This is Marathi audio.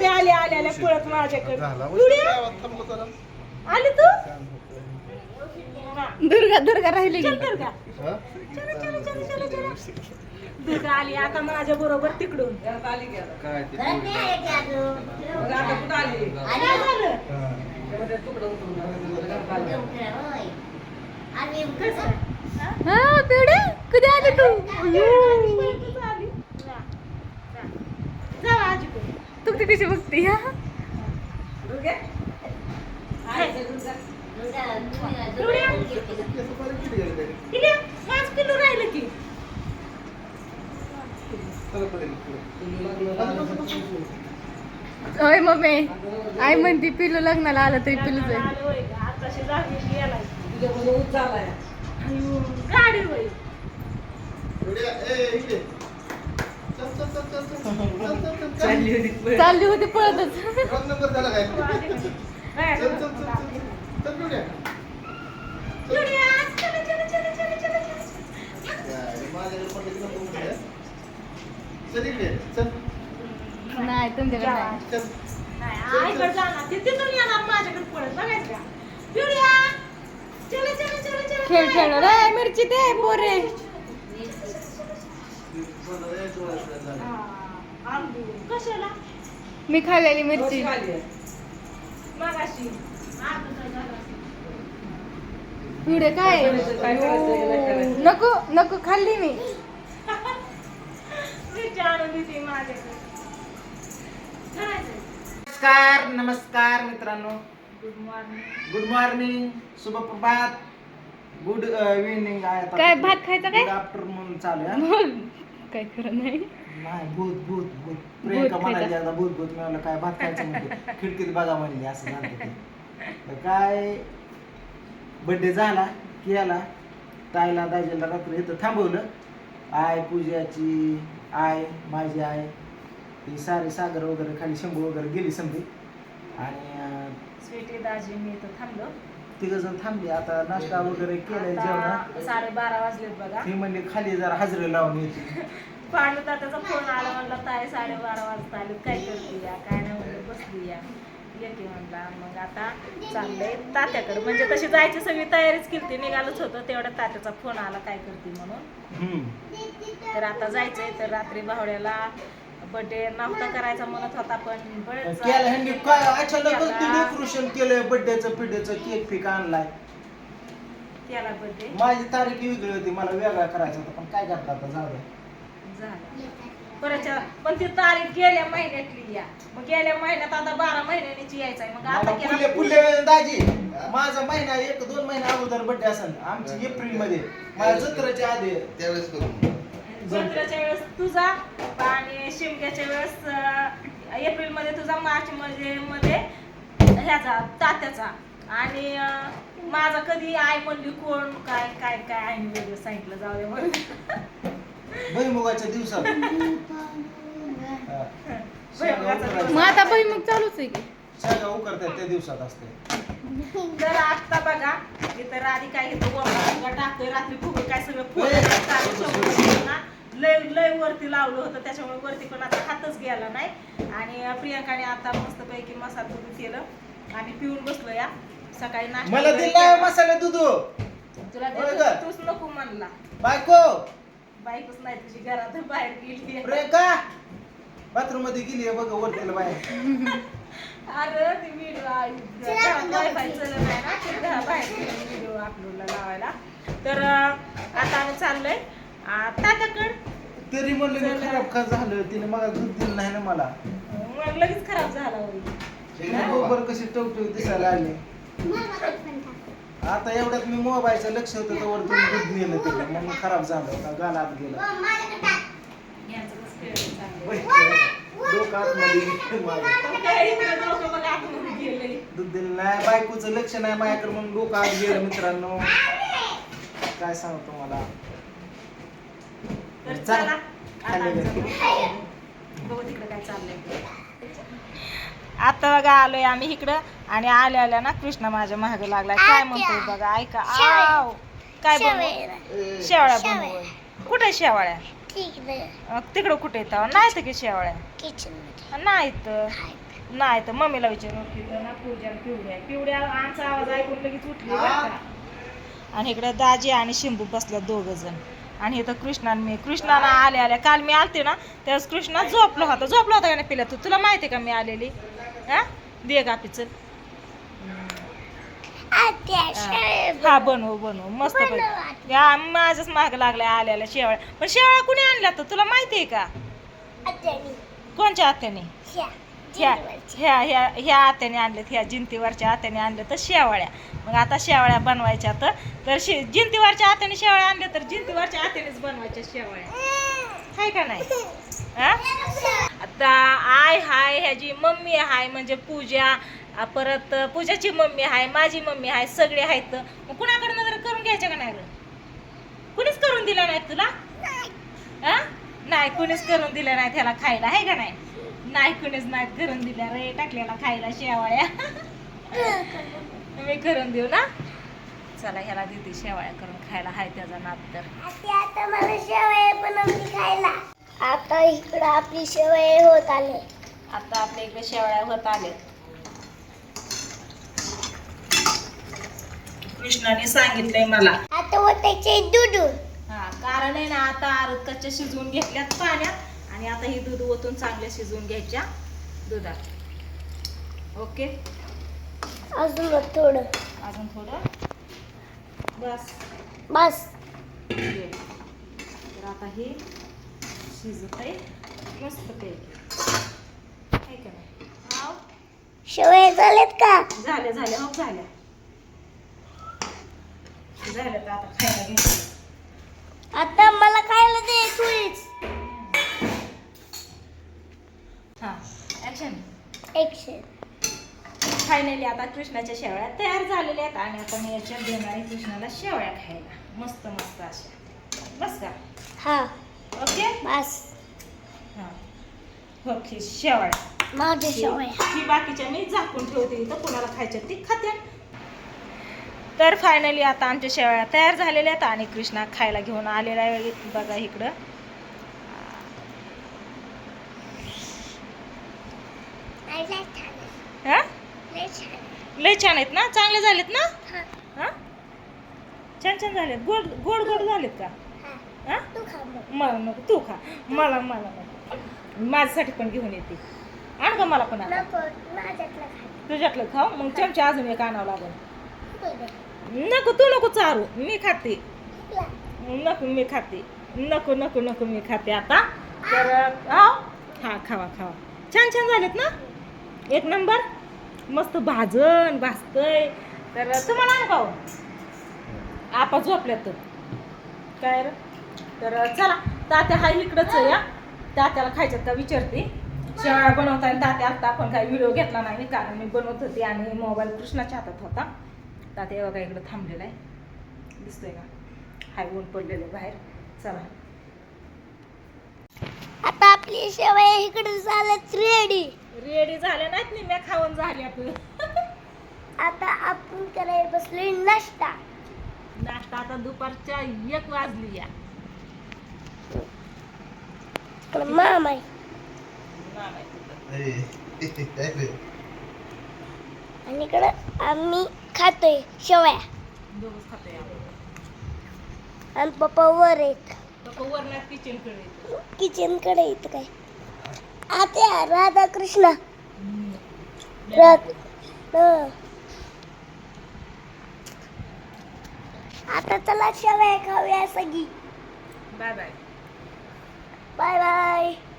पिवळी आली आली आल्या पळत माझ्याकडे. जरा. आली तू. हा. दुर्गा दुर्गा राहिली. चल दुर्गा. हा? चला चला चला चला चला. दुर्गा आली आता माझ्या बरोबर तिकडून. काय ते? काय झालं हा. कधी आली तू? आजीकडे तू ती कशी बघते हा पाच किलो राहिलं की. बस. होय मम्मी. आई म्हणती पिलू लग्नाला आलं तरी पिलूच आहे गाडी होय. एवढी आहे. ए, इकडे. चल, चल, चल, चल, चल. चल, चल, चल, चल. चालली होती पळतच झाला काय? चल, चल, चल, चल, चल. पिवड्या. माझ्याकडे. चल इकडे, चल, नाही तुमच्याकडे नाही चल. नाही, आईकडे जाणार. ते तिथून येणार माझ्याकडे पळत. बघायचं का? जुडिया, चला, चला, चला, चला. खेळ खेळ रे मिरची दे पोरे कशाला? मी खाल्लेली मिरची. मगाशी. आता काय? नको नको खाल्ली मी. नमस्कार नमस्कार मित्रांनो. गुड मॉर्निंग गुड मॉर्निंग शुभ प्रभात. गुड इव्हिनिंग आता. काय, भात खायचा काय? आफ्टरनून चालू आहे? काय खरं नाही. नाही भूत भूत भूत. प्रियंका भूत म्हणाली. आता भूत भूत मी म्हणलं काय भात खायचं म्हणते? खिडकीत बघा म्हणली असं झालं ते. तर काय बड्डे झाला केला ताईला दाजीला रात्री इथं थांबवलं. आय पूजाची आय माझी आय ती सारे सागर वगैरे खाली शंभू वगैरे गेली समधी आणि स्वीटी दाजी मी इथं थांबलो. तिघ जण थांबली. आता नाश्ता वगैरे केलाय जेवण साडेबारा वाजलेत बघा. ती म्हणली खाली जरा हजरे लावून येते. पांडू तात्याचा फोन आला म्हणला ताई साडेबारा वाजता आली. काय करते या काय नाही म्हणलं बसली या येते म्हणला. मग आता चाललंय तात्याकडे. म्हणजे तशी जायची सगळी तयारीच केली निघालच होतं. तेवढ्या तात्याचा फोन आला. काय करते म्हणून. तर आता जायचंय. तर रात्री भावड्याला बर्थडे नव्हता करायचा म्हणत होता पण डेकोरेशन केलंय. बर्थडेचं पिढ्याचं केक पिक आणलाय. केला बर्थडे माझी तारीख वेगळी होती. मला वेगळा करायचा होता. पण काय करता आता? जाऊ झालं. परतच्या पण ती तारीख गेल्या महिन्यातली या. मग गेल्या महिन्यात आता बारा महिन्याची यायचा आहे मग आता केला दाजी माझा महिना एक दोन महिना अगोदर बर्थडे असेल. आमची एप्रिलमध्ये माझ्या जत्रेच्या आधी. त्यावेळेस करू. जत्रेच्या वेळेस तुझा आणि शिमग्याच्या वेळेस एप्रिलमध्ये तुझा मार्च मध्ये मध्ये ह्याचा तात्याचा. आणि अं, माझा कधी आई म्हणली कोण काय काय काय आईने वेगळं सांगितलं जाऊ दे म्हणून. भुईमुगाच्या दिवसात. मग आता बाई मग चालूच आहे की. शेंगा उकरतात त्या दिवसात असते. तर आता बघा इथं राधी काय घेतो टाकतोय. रात्री फुगं काय सगळं ना लय लय वरती लावलं होतं. त्याच्यामुळे वरती पण आता हातच गेला नाही. आणि प्रियंकाने आता मस्तपैकी मसाला दूध केलं. आणि पिऊन बसलो या. सकाळी नाश्ता मला वगैरे केला. मसाला दूध. तुला होय देतो, का? तूच नको म्हणला. बायको! बाईकच नाही तुझी घरात बाहेर गेली प्रियंका बाथरूममध्ये गेली आहे बघ वरतीला बाहेर. अरे ती व्हिडिओ वायफाय चलत नाही ना ते घरा बाहेर व्हिडिओ अपलोडला लावायला. तर अं, आता आम्ही चाललोय. तात्याकड. तरी म्हणलं मी खराब का झालं? तिने मला दूध दिलं नाही ना मला. मग लगेच खराब झाला होईल बरोबर कशी टवटव दिसायला लागली. आता एवढ्यात मी मोबाईलचं लक्ष होतं तर वर तुम्ही दूध नेलं तिला. म्हणून खराब झालं होता गालात गेलं. डोकं आतमध्ये माझं. दूध दिलं नाही बायकोचं लक्ष नाही माझ्याकडे म्हणून डोकं आत गेलं मित्रांनो. काय सांगतो मला चला. खाली. बघू तिकडे काय चाललंय. आता बघा आलोय आम्ही इकडं आणि आल्या आल्या ना कृष्णा माझ्या मागे लागलाय. काय म्हणतोय बघा ऐका. आव. काय बनवू शेवाळ्या बनवू कुठे शेवाळ्या तिकडं. कुठे येतं नाही तर की शेवाळ्या नाही तर नाही तर मम्मीला विचारून पूजा पिवड्या. पिवड्या आमचा आवाज ऐकून लगेच उठली बरं का. आणि इकडे दाजी आणि शिंबू बसल्या दोघ जण. आणि इथं कृष्णा आणि मी. कृष्णाला आले आल्या. काल मी आलते ना त्यावेळेस कृष्णा झोपला होता. झोपला होता का नाही पिल्या तू तुला माहिती आहे का मी आलेली? हा? दे का चल. हा. बनव बनव. मस्त पैकी. या माझ्याच माग लागल्या आल्याला शेवळ्या. पण शेवळ्या कुणी आणल्या तर तुला माहिती आहे का? कोणच्या आत्याने? ह्या ह्या ह्या ह्या आत्याने आणल्यात ह्या जिंतीवरच्या आत्याने आणल्या तर शेवाळ्या. मग आता शेवाळ्या बनवायच्या तर तर शे जिंतीवरच्या आत्याने शेवाळ्या आणल्या तर जिंतीवरच्या आत्यानेच बनवायच्या शेवाळ्या. हाय का नाही? हा? आता आय हाय ह्याची मम्मी हाय म्हणजे पूजा परत पूजाची मम्मी हाय माझी मम्मी हाय सगळे आहेत. मग कुणाकडनं जर करून घ्यायच्या का नाही रे? कुणीच करून दिलं नाही तुला? हा? नाही कुणीच करून दिलं नाही त्याला खायला आहे का नाही? नाही कुणीच नाही करून दिल्या रे टाकलेला खायला शेवाळ्या मी करून देऊ ना? चला ह्याला देते शेवाळ्या करून खायला हाय त्याचा नाद तर. आता मला शेवया खायला. आता इकडं आपली शेवया होत आले. आता आपल्या इकडे शेवाळ्या होत आले कृष्णाने सांगितलंय मला. आता होतायचे दूध. हा कारण आहे ना आता आरत कच्च्या शिजवून घेतल्यात पाण्यात आणि आता ही दूध ओतून चांगल्या शिजवून घ्यायच्या दुधात. ओके? अजून थोडं. अजून थोडं? बस. बस. तर आता हे शिजत आहे मस्त पैकी का नाही. शेवया झालेत का झाल्या झाल्या हो झाल्या झाल्या तर आता खायला घ्यायचं आता मला खायला दे तूच हा ऍक्शन एकशे फायनली आता कृष्णाच्या शेवळ्या तयार झालेल्या आहेत आणि आता मी याच्यात देणार आहे कृष्णाला शेवळ्या खायला मस्त मस्त अशा बस का हा ओके? बस. हा. ओके शेवळ्या माझ्या शेवया ही बाकीच्या मी झाकून ठेवते इथं कोणाला खायच्या ती खात्या तर फायनली आता आमच्या शेवळ्या तयार झालेल्या आहेत आणि कृष्णा खायला घेऊन आलेला आहे बघा इकडं. हा? लय छान आहेत ना? चांगले झालेत ना? हा? छान छान झालेत. गोड गोड गोड झालेत का? हा? तू खा मग. मला नको तू खा. मला मला नको. माझ्यासाठी पण घेऊन येते. आण का मला पण आता. तुझ्यातलं खाऊ? मग चमचा अजून एक आणावं लागेल. नको तू नको चारू. मी खाते. नको मी खाते. नको नको नको मी खाते आता. तर हा खावा खावा. छान छान झालेत ना? एक नंबर. मस्त भाजन भाजतय. तर तुम्हाला नाही खाऊ आपा झोपल्यात. तर काय रे? तर चला तात्या हा इकडंच या. तात्याला खायच्यात का विचारते. शेवळ्या बनवताना तात्या आता आपण काही व्हिडिओ घेतला नाही कारण मी बनवत होते आणि मोबाईल कृष्णाच्या हातात होता. तात्या बघा इकडं थांबलेला आहे. दिसतोय का? हाय ऊन पडलेलं बाहेर. चला. आता आपली शेवया इकडे झाल्यात रेडी रेडी झाल्या नाहीत मी म्या खाऊन झाल्या तू आता आपण करायला बसलोय नाश्ता. नाश्ता आता दुपारच्या एक वाजली या. मामा आहे आणि इकडं आम्ही खातोय शेवया आणि पप्पा वर आहेत किचनकडे किचनकडे येत काय आता राधा कृष्ण राध. आता चला शेवया खाऊया सगळी बाय बाय बाय बाय